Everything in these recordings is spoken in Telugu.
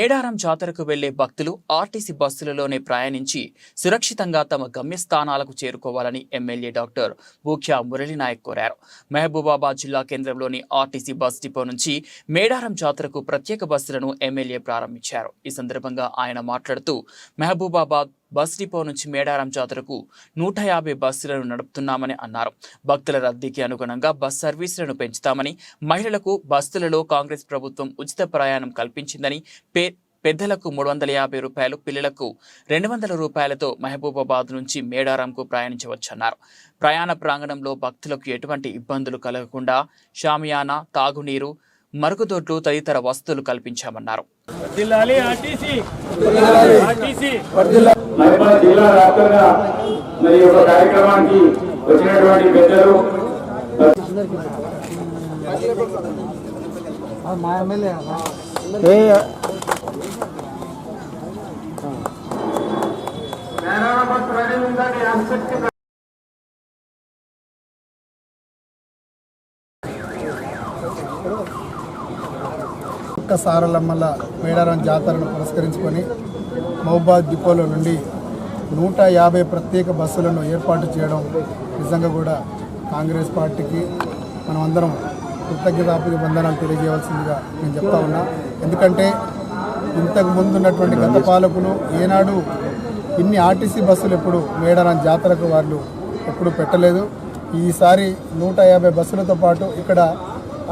మేడారం జాతరకు వెళ్ళే భక్తులు ఆర్టీసీ బస్సులలోనే ప్రయాణించి సురక్షితంగా తమ గమ్యస్థానాలకు చేరుకోవాలని ఎమ్మెల్యే డాక్టర్ బూఖ్యా మురళీనాయక్ కోరారు. మహబూబాబాద్ జిల్లా కేంద్రంలోని ఆర్టీసీ బస్ డిపో నుంచి మేడారం జాతరకు ప్రత్యేక బస్సులను ఎమ్మెల్యే ప్రారంభించారు. ఈ సందర్భంగా ఆయన మాట్లాడుతూ మహబూబాబాద్ బస్ డిపో నుంచి మేడారం జాతరకు నూట యాభై బస్సులను నడుపుతున్నామని అన్నారు. భక్తుల రద్దీకి అనుగుణంగా బస్ సర్వీసులను పెంచుతామని మహిళలకు బస్సులలో కాంగ్రెస్ ప్రభుత్వం ఉచిత ప్రయాణం కల్పించిందని పే పెద్దలకు మూడు వందల యాభై రూపాయలు పిల్లలకు రెండు వందల రూపాయలతో మహబూబాబాద్ నుంచి మేడారంకు ప్రయాణించవచ్చన్నారు. ప్రయాణ ప్రాంగణంలో భక్తులకు ఎటువంటి ఇబ్బందులు కలగకుండా షామియానా తాగునీరు మరుగుదొడ్లు తదితర వసతులు కల్పించామన్నారు ఆర్టీసీ మహిళ జిల్లా వ్యాప్తంగా మరి ఈ యొక్క కార్యక్రమానికి వచ్చినటువంటి పెద్దలు మా ఎమ్మెల్యే ఒక్క సారలమ్మల మేడారం జాతరను పురస్కరించుకొని మహబాద్ డిపోలో నుండి నూట యాభై ప్రత్యేక బస్సులను ఏర్పాటు చేయడం నిజంగా కూడా కాంగ్రెస్ పార్టీకి మనం అందరం కృతజ్ఞతాపి వందనాలు తెలియజేయవలసిందిగా నేను చెప్తా ఉన్నా. ఎందుకంటే ఇంతకు ముందు ఉన్నటువంటి గత పాలకులు ఏనాడు ఇన్ని ఆర్టీసీ బస్సులు ఎప్పుడు మేడారం జాతరకు వాళ్ళు ఎప్పుడు పెట్టలేదు. ఈసారి నూట యాభై బస్సులతో పాటు ఇక్కడ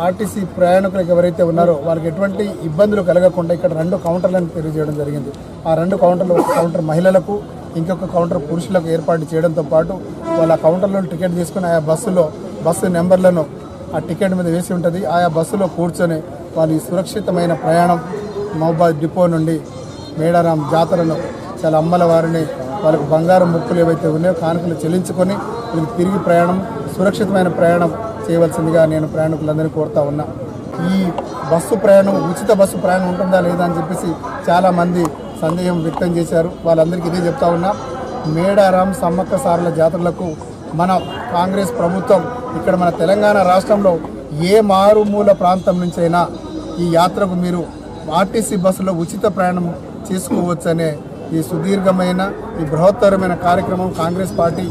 ఆర్టీసీ ప్రయాణికులకు ఎవరైతే ఉన్నారో వాళ్ళకి ఎటువంటి ఇబ్బందులు కలగకుండా ఇక్కడ రెండు కౌంటర్లను తెలియజేయడం జరిగింది. ఆ రెండు కౌంటర్లు ఒక కౌంటర్ మహిళలకు ఇంకొక కౌంటర్ పురుషులకు ఏర్పాటు చేయడంతో పాటు వాళ్ళ కౌంటర్లో టికెట్ తీసుకుని ఆయా బస్సులో బస్సు నెంబర్లను ఆ టికెట్ మీద వేసి ఉంటుంది. ఆయా బస్సులో కూర్చొని వాళ్ళ ఈ సురక్షితమైన ప్రయాణం మహబాద్ డిపో నుండి మేడారాం జాతరను చాలా అమ్మల వారిని వాళ్ళకు బంగారం ముక్కులు ఏవైతే ఉన్నాయో కానుకలు చెల్లించుకొని వీళ్ళకి తిరిగి ప్రయాణం సురక్షితమైన ప్రయాణం చేయవలసిందిగా నేను ప్రయాణికులందరినీ కోరుతా ఉన్నా. ఈ బస్సు ప్రయాణం ఉచిత బస్సు ప్రయాణం ఉంటుందా లేదా అని చెప్పేసి చాలామంది సందేహం వ్యక్తం చేశారు. వాళ్ళందరికీ ఇదే చెప్తా ఉన్నా. మేడారం సమ్మక్క సారల జాతరలకు మన కాంగ్రెస్ ప్రభుత్వం ఇక్కడ మన తెలంగాణ రాష్ట్రంలో ఏ మారుమూల ప్రాంతం నుంచైనా ఈ యాత్రకు మీరు ఆర్టీసీ బస్సులో ఉచిత ప్రయాణం చేసుకోవచ్చనే ఈ సుదీర్ఘమైన ఈ బృహత్తరమైన కార్యక్రమం కాంగ్రెస్ పార్టీ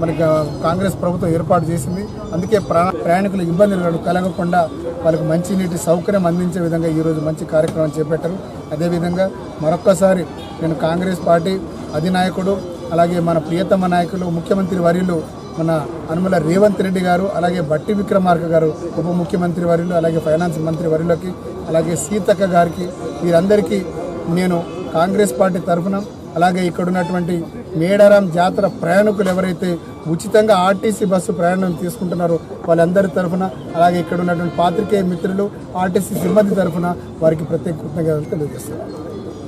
మనకి కాంగ్రెస్ ప్రభుత్వం ఏర్పాటు చేసింది. అందుకే ప్రా- ప్రయాణికులు ఇబ్బందులు కలగకుండా వాళ్ళకి మంచినీటి సౌకర్యం అందించే విధంగా ఈరోజు మంచి కార్యక్రమం చేపట్టారు. అదేవిధంగా మరొక్కసారి నేను కాంగ్రెస్ పార్టీ అధినాయకుడు అలాగే మన ప్రియతమ నాయకులు ముఖ్యమంత్రి వర్యులు మన అనుమల రేవంత్ రెడ్డి గారు అలాగే బట్టి విక్రమార్క గారు ఉప ముఖ్యమంత్రి వర్యులు అలాగే ఫైనాన్స్ మంత్రి వర్యులకి అలాగే సీతక్క గారికి వీరందరికీ నేను కాంగ్రెస్ పార్టీ తరఫున అలాగే ఇక్కడ ఉన్నటువంటి మేడారం జాతర ప్రయాణికులు ఎవరైతే ఉచితంగా ఆర్టీసీ బస్సు ప్రయాణం తీసుకుంటున్నారో వాళ్ళందరి తరఫున అలాగే ఇక్కడ ఉన్నటువంటి పాత్రికేయ మిత్రులు ఆర్టీసీ సిబ్బంది తరఫున వారికి ప్రత్యేక కృతజ్ఞతలు తెలియజేస్తున్నారు